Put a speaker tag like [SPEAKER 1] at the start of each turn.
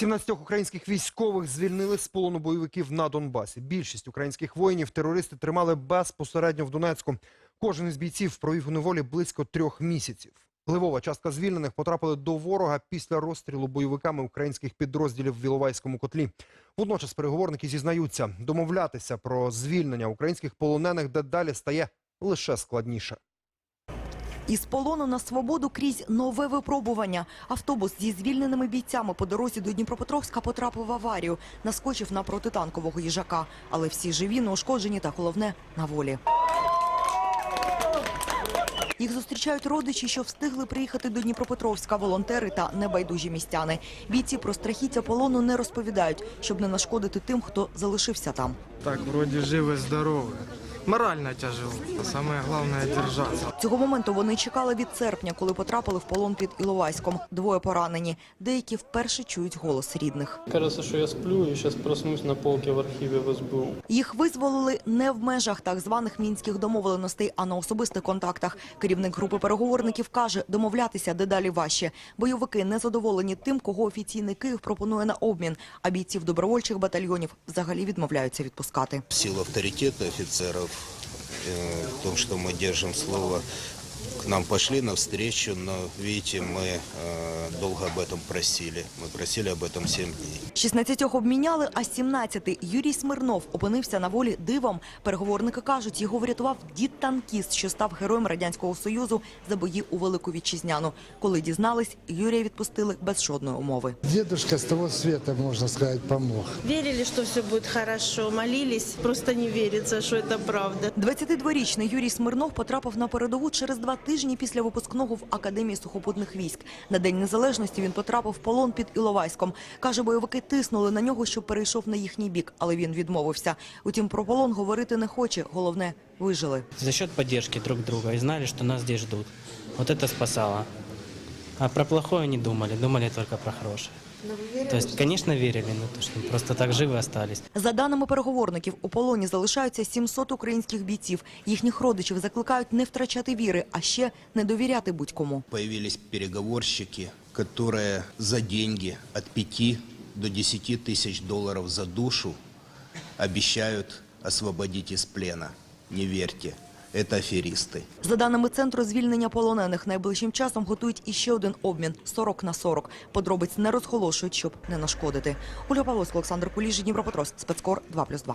[SPEAKER 1] 17 українських військових звільнили з полону бойовиків на Донбасі. Більшість українських воїнів терористи тримали безпосередньо в Донецьку. Кожен із бійців провів у неволі близько трьох місяців. Левова частка звільнених потрапили до ворога після розстрілу бойовиками українських підрозділів в Іловайському котлі. Водночас переговорники зізнаються, домовлятися про звільнення українських полонених дедалі стає лише складніше.
[SPEAKER 2] Із полону на свободу крізь нове випробування. Автобус зі звільненими бійцями по дорозі до Дніпропетровська потрапив в аварію. Наскочив на протитанкового їжака. Але всі живі, неушкоджені та головне на волі. Їх зустрічають родичі, що встигли приїхати до Дніпропетровська, волонтери та небайдужі містяни. Бійці про страхіття полону не розповідають, щоб не нашкодити тим, хто залишився там.
[SPEAKER 3] Так, вроде живы, здоровы. Морально тяжело. А Самое главное держаться.
[SPEAKER 2] Цього моменту вони чекали від серпня, коли потрапили в полон під Іловайськом. Двоє поранені. Деякі вперше чують голос рідних.
[SPEAKER 4] Кажется, что я сплю и сейчас проснусь на полке в архиве в СБУ.
[SPEAKER 2] Їх визволили не в межах так званих мінських домовленостей, а на особистих контактах. Керівник групи переговорників каже, домовлятися дедалі важче. Бойовики не задоволені тим, кого офіційний Київ пропонує на обмін, а бійців добровольчих батальйонів взагалі відмовляються відпускати.
[SPEAKER 5] В Сила авторитета офіцерів, э, в том, що ми держимо слово, к нам пошли навстречу, но, видите, мы э, долго об этом просили. Мы просили об этом 7 дней.
[SPEAKER 2] 16 обміняли, а 17 Юрій Смирнов опинився на волі дивом. Переговорники кажуть, його врятував дід танкіст, що став героєм радянського союзу за бої у велику вітчизняну. Коли дізнались, Юрія відпустили без жодної умови.
[SPEAKER 6] Дедушка с того света, можно сказать, помог.
[SPEAKER 7] Верили, что все будет хорошо, молились, просто не верится, что это правда.
[SPEAKER 2] 22-річний Юрій Смирнов потрапив на передову через два тижні після випускного в Академії сухопутних військ. На День Незалежності він потрапив в полон під Іловайськом. Каже, бойовики тиснули на нього, щоб перейшов на їхній бік, але він відмовився. Утім, про полон говорити не хоче. Головне, вижили.
[SPEAKER 8] за счет підтримки друг друга і знали, що нас тут ждут. Вот это спасало. А про плохое не думали, думали только про хорошее. То есть, конечно, верили, но то, что просто так живы остались.
[SPEAKER 2] За даними переговорників, у полоні залишаються 700 українських бійців. Їхніх родичів закликають не втрачати віри, а ще не довіряти будь-кому.
[SPEAKER 5] Появились переговорщики, которые за деньги от 5 до 10 тысяч долларов за душу обещают освободить из плена. Не верьте, это аферисты.
[SPEAKER 2] За даними центру звільнення полонених, найближчим часом готують іще один обмін 40 на 40. Подробиць не розголошують, щоб не нашкодити. Оля Павловська, Олександр Куліжі, Дніпропетровськ, спецкор 2+,2.